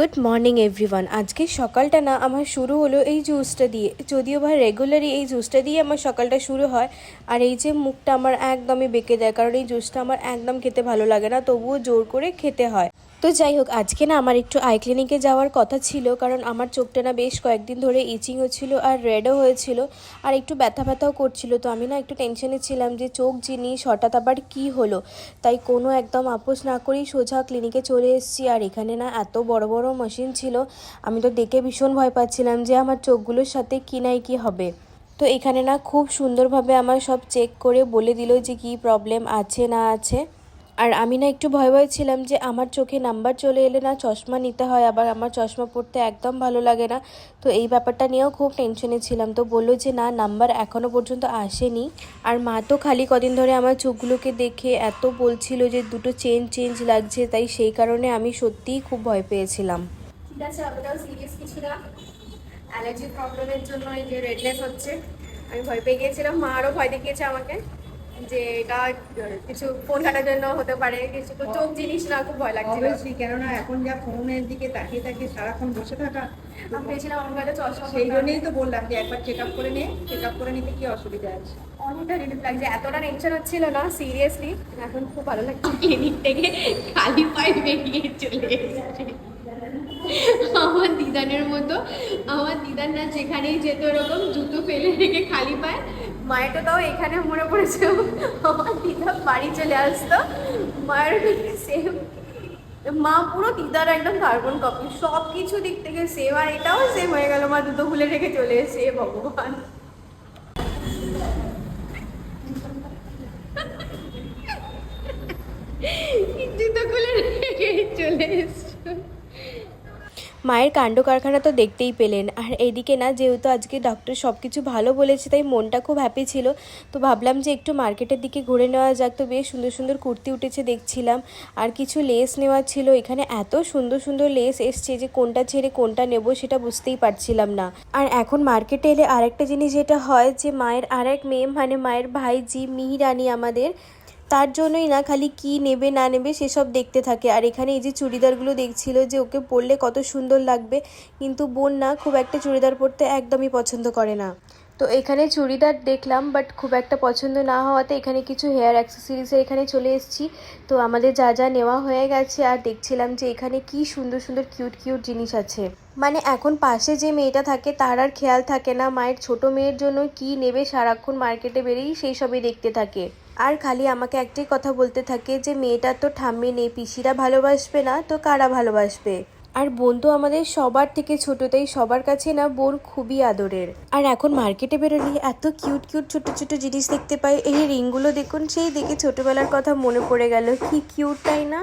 Good morning everyone আজকে সকালটা না, আমার শুরু হলো এই জুসটা দিয়ে। যদিও বা রেগুলারই এই জুসটা দিয়ে আমার সকালটা শুরু হয়, আর এই যে মুখটা আমার একদমই বেঁকে দেয়, কারণ এই জুসটা আমার একদম খেতে ভালো লাগে না, তবুও জোর করে খেতে হয়। তো যাই হোক, আজকে না আমার একটু আই ক্লিনিকে যাওয়ার কথা ছিল, কারণ আমার চোখটা না বেশ কয়েকদিন ধরে ইচিং হচ্ছিল আর রেডও হয়েছিল আর একটু ব্যথা ব্যথাও করছিল। তো আমি না একটু টেনশনে ছিলাম যে চোখ জিনিস হঠাৎ আবার কি হলো? তাই কোনো একদম আপোষ না করেই সোজা ক্লিনিকে চলে এসেছি আর এখানে না এত বড় বড় মেশিন ছিল। আমি তো দেখে ভীষণ ভয় পাচ্ছিলাম যে আমার চোখগুলোর সাথে কি নাই কি হবে। তো এখানে না খুব সুন্দরভাবে আমার সব চেক করে বলে দিল যে কি প্রবলেম আছে না আছে। আর আমি না একটু ভয় ভয় ছিলাম যে আমার চোখে নাম্বার চলে এলে না চশমা নিতে হয়, আবার আমার চশমা পড়তে একদম ভালো লাগে না। তো এই ব্যাপারটা নিয়েও খুব টেনশনে ছিলাম। তো বলল যে, না, নাম্বার এখনও পর্যন্ত আসেনি। আর মা তো খালি কদিন ধরে আমার চোখগুলোকে দেখে এত বলছিল যে, দুটো চেঞ্জ চেঞ্জ লাগছে। তাই সেই কারণে আমি সত্যিই খুব ভয় পেয়েছিলাম। অ্যালার্জি প্রবলেমের জন্য এই যে রেডনেস হচ্ছে, আমি ভয় পেয়ে গিয়েছিলাম। মা আরও ভয় দেখিয়েছে আমাকে। যে এটা কিছু ফোন ঘাটার জন্য হতে পারে কিছু তো চোখ জিনিস না খুব ভয় লাগছিল। অবশ্যই কেননা এখন যা ফোনের দিকে তাকিয়ে তাকিয়ে সারাক্ষণ বসে থাকা। আমি ভেবেছিলাম আমার কাছে চশমা সেই জন্যই তো বললাম যে একবার চেক আপ করে নে চেক আপ করে নিতে কি অসুবিধা আছে? অনেকটা রিলিফ লাগছে। এতটা টেনশন হচ্ছিল না সিরিয়াসলি এখন খুব ভালো লাগছে। ক্লিনিক থেকে খালি পায়ে বেরিয়ে চলে এসেছি। আমার দিদানের মতো আমার দিদার না যেখানেই যেত ওরকম জুতো ফেলে রেখে খালি পায় মায়েরটা তাও এখানে মনে পড়েছে, আমার দিদা বাড়ি চলে আসতো। মায়ের সেম মা পুরো দিদার একদম কার্বন কপি সব কিছু দিক থেকে সেম আর এটাও সেম হয়ে গেল, মা জুতো খুলে রেখে চলে এসে ভগবান। খুলে রেখে চলে এসছো। মায়ের কাণ্ড কারখানা তো দেখতেই পেলেন। আর এদিকে না, যেহেতু আজকে ডক্টর সব কিছু ভালো বলেছে, তাই মনটা খুব হ্যাপি ছিল। তো ভাবলাম যে একটু মার্কেটের দিকে ঘুরে নেওয়া যাক। তো বেশ সুন্দর সুন্দর কুর্তি উঠেছে দেখছিলাম। আর কিছু লেস নেওয়ার ছিল। এখানে এত সুন্দর সুন্দর লেস এসছে যে কোনটা ছেড়ে কোনটা নেব সেটা বুঝতেই পারছিলাম না। আর এখন মার্কেটে এলে আরেকটা জিনিস যেটা হয় যে মায়ের আরেক মেয়ে মানে মায়ের ভাই জি মিহিরানি আমাদের তার জন্যই না খালি কি নেবে, না নেবে সেসব দেখতে থাকে। আর এখানে এই যে চুড়িদারগুলো দেখছিল যে ওকে পরলে কত সুন্দর লাগবে, কিন্তু বোন না খুব একটা চুড়িদার পরতে একদমই পছন্দ করে না। তো এখানে চুড়িদার দেখলাম বাট খুব একটা পছন্দ না হওয়াতে এখানে কিছু হেয়ার অ্যাক্সেসরিজের এখানে চলে এসেছি। তো আমাদের যা যা নেওয়া হয়ে গেছে, আর দেখছিলাম যে এখানে কি সুন্দর সুন্দর কিউট কিউট জিনিস আছে। মানে এখন পাশে যে মেয়েটা থাকে, তার আর খেয়াল থাকে না, মায়ের ছোট মেয়ের জন্য কি নেবে সারাক্ষণ মার্কেটে বেরিয়েই সেই সবই দেখতে থাকে। আর খালি আমাকে একটাই কথা বলতে থাকে যে মেয়েটা তো ঠাম্মি নেই, পিসিরা ভালোবাসবে না, তো কারা ভালোবাসবে? আর বোন তো আমাদের সবার থেকে ছোট তাই সবার কাছে না বোন খুবই আদরের। আর এখন মার্কেটে বেরোলে এত কিউট কিউট ছোট ছোট জিনিস দেখতে পাই, এই রিংগুলো দেখুন, সেই দেখে ছোটবেলার কথা মনে পড়ে গেল, কি কিউট তাই না?